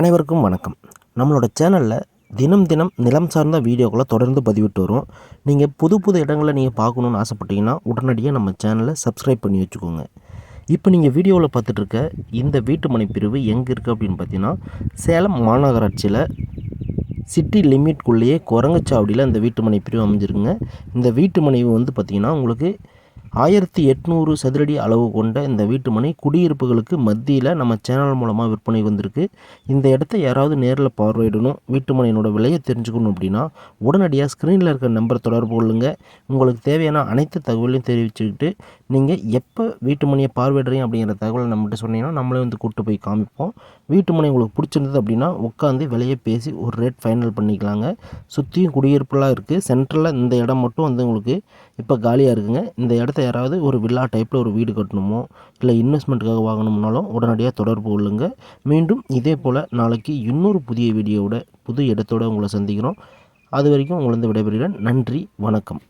அனைவருக்கும் வணக்கம். நம்மளோட சேனலில் தினம் தினம் நிலம் சார்ந்த வீடியோக்களை தொடர்ந்து பதிவிட்டு வரும் நீங்கள் புது புது இடங்களை நீங்கள் பார்க்கணுன்னு ஆசைப்பட்டீங்கன்னா உடனடியாக நம்ம சேனலை சப்ஸ்கிரைப் பண்ணி வச்சுக்கோங்க. இப்போ நீங்கள் வீடியோவில் பார்த்துட்ருக்க இந்த வீட்டு மனைப்பிரிவு பிரிவு எங்கே இருக்குது அப்படின்னு பார்த்தீங்கன்னா சேலம் மாநகராட்சியில் சிட்டி லிமிட்குள்ளேயே குரங்கச்சாவடியில் இந்த வீட்டு மனை பிரிவு அமைஞ்சிருக்குங்க. இந்த வீட்டு மனை வந்து பார்த்திங்கன்னா உங்களுக்கு ஆயிரத்தி எட்நூறு சதுரடி அளவு கொண்ட இந்த வீட்டு மனை குடியிருப்புகளுக்கு மத்தியில் நம்ம சேனல் மூலமாக விற்பனை வந்திருக்கு. இந்த இடத்த யாராவது நேரில் பார்வையிடணும் வீட்டு மனையினோட விலையை தெரிஞ்சுக்கணும் அப்படின்னா உடனடியாக ஸ்க்ரீனில் இருக்கிற நம்பர் தொடர்பு கொள்ளுங்க. உங்களுக்கு தேவையான அனைத்து தகவலையும் தெரிவிச்சுக்கிட்டு நீங்கள் எப்போ வீட்டு மனையை பார்வையிடுறீங்க அப்படிங்கிற தகவலை நம்மகிட்ட சொன்னீங்கன்னா நம்மளே வந்து கூப்பிட்டு போய் காமிப்போம். வீட்டு மனை உங்களுக்கு பிடிச்சிருந்தது அப்படின்னா உட்காந்து விலையை பேசி ஒரு ரேட் ஃபைனல் பண்ணிக்கலாங்க. சுற்றியும் குடியிருப்புலாம் இருக்குது சென்ட்ரலில் இந்த இடம் மட்டும் வந்து உங்களுக்கு இப்போ காலியாக இருக்குங்க. இந்த இடத்த யாராவது ஒரு வில்லா டைப்பில் ஒரு வீடு கட்டணுமோ இல்லை இன்வெஸ்ட்மெண்ட்டுக்காக வாங்கணும்னாலும் உடனடியாக தொடர்பு கொள்ளுங்க. மீண்டும் இதே போல் நாளைக்கு இன்னொரு புதிய வீடியோவோட புது இடத்தோடு உங்களை சந்திக்கிறோம். அது வரைக்கும் உங்களை விடைபெறுகிறேன். நன்றி வணக்கம்.